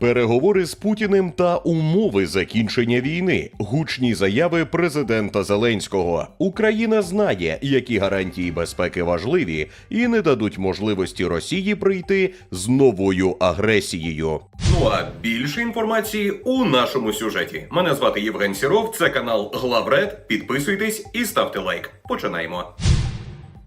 Переговори з Путіним та умови закінчення війни. Гучні заяви президента Зеленського. Україна знає, які гарантії безпеки важливі, і не дадуть можливості Росії прийти з новою агресією. Ну а більше інформації у нашому сюжеті. Мене звати Євген Сіров. Це канал Главред. Підписуйтесь і ставте лайк. Починаємо.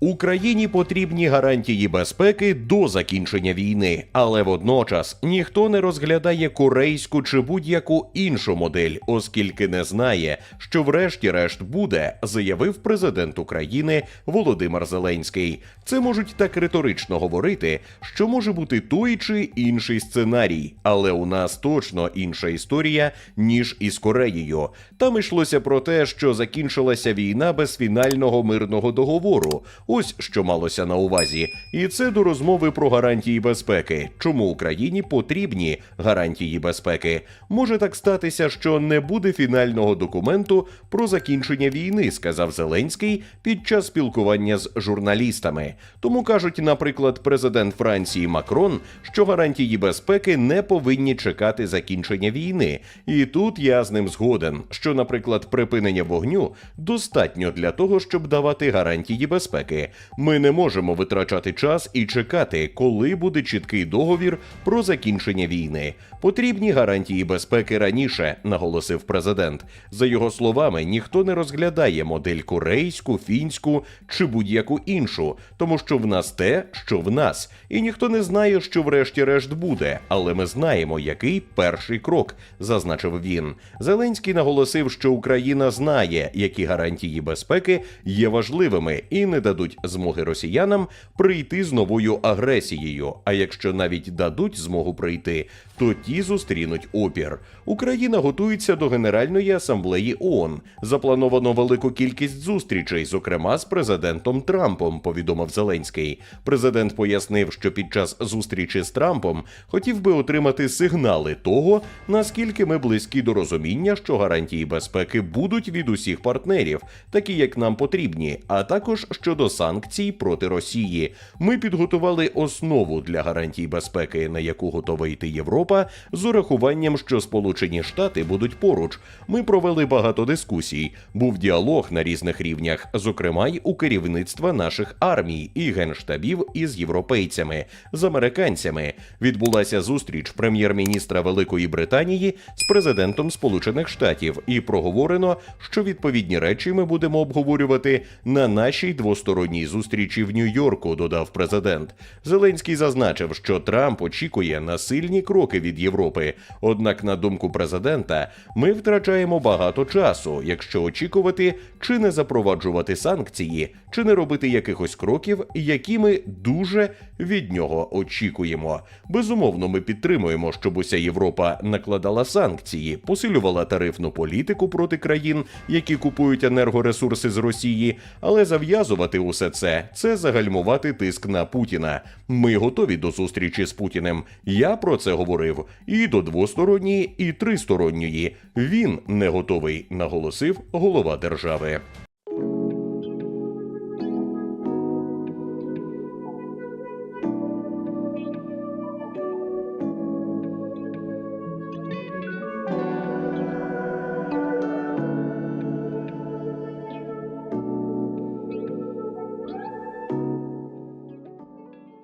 Україні потрібні гарантії безпеки до закінчення війни, але водночас ніхто не розглядає корейську чи будь-яку іншу модель, оскільки не знає, що врешті-решт буде, заявив президент України Володимир Зеленський. Це можуть так риторично говорити, що може бути той чи інший сценарій, але у нас точно інша історія ніж із Кореєю. Там йшлося про те, що закінчилася війна без фінального мирного договору. Ось що малося на увазі, і це до розмови про гарантії безпеки. Чому Україні потрібні гарантії безпеки? Може так статися, що не буде фінального документу про закінчення війни, сказав Зеленський під час спілкування з журналістами. Тому кажуть, наприклад, президент Франції Макрон, що гарантії безпеки не повинні чекати закінчення війни. І тут я з ним згоден, що, наприклад, припинення вогню достатньо для того, щоб давати гарантії безпеки. Ми не можемо витрачати час і чекати, коли буде чіткий договір про закінчення війни. Потрібні гарантії безпеки раніше, наголосив президент. За його словами, ніхто не розглядає модель корейську, фінську чи будь-яку іншу, тому що в нас те, що в нас, і ніхто не знає, що врешті-решт буде. Але ми знаємо, який перший крок, зазначив він. Зеленський наголосив, що Україна знає, які гарантії безпеки є важливими і не дадуть змоги росіянам прийти з новою агресією. А якщо навіть дадуть змогу прийти, то ті зустрінуть опір. Україна готується до Генеральної асамблеї ООН. Заплановано велику кількість зустрічей, зокрема з президентом Трампом. Повідомив Зеленський. Президент пояснив, що під час зустрічі з Трампом хотів би отримати сигнали того, наскільки ми близькі до розуміння, що гарантії безпеки будуть від усіх партнерів, такі як нам потрібні, а також щодо санкцій проти Росії. Ми підготували основу для гарантій безпеки, на яку готова йти Європа, з урахуванням, що Сполучені Штати будуть поруч. Ми провели багато дискусій. Був діалог на різних рівнях, зокрема й у керівництва наших армій і генштабів із європейцями, з американцями. Відбулася зустріч прем'єр-міністра Великої Британії з президентом Сполучених Штатів, і проговорено, що відповідні речі ми будемо обговорювати на нашій двосторонній зустрічі в Нью-Йорку. Додав президент. Зеленський зазначив, що Трамп очікує на сильні кроки від Європи. Однак, на думку президента, ми втрачаємо багато часу, якщо очікувати, чи не запроваджувати санкції, чи не робити якихось кроків, які ми дуже від нього очікуємо. Безумовно, ми підтримуємо, щоб уся Європа накладала санкції, посилювала тарифну політику проти країн, які купують енергоресурси з Росії, але зав'язувати усе це це загальмувати тиск на Путіна. Ми готові до зустрічі з Путіним. Я про це говорив і до двосторонньої, і тристоронньої. Він не готовий, наголосив голова держави.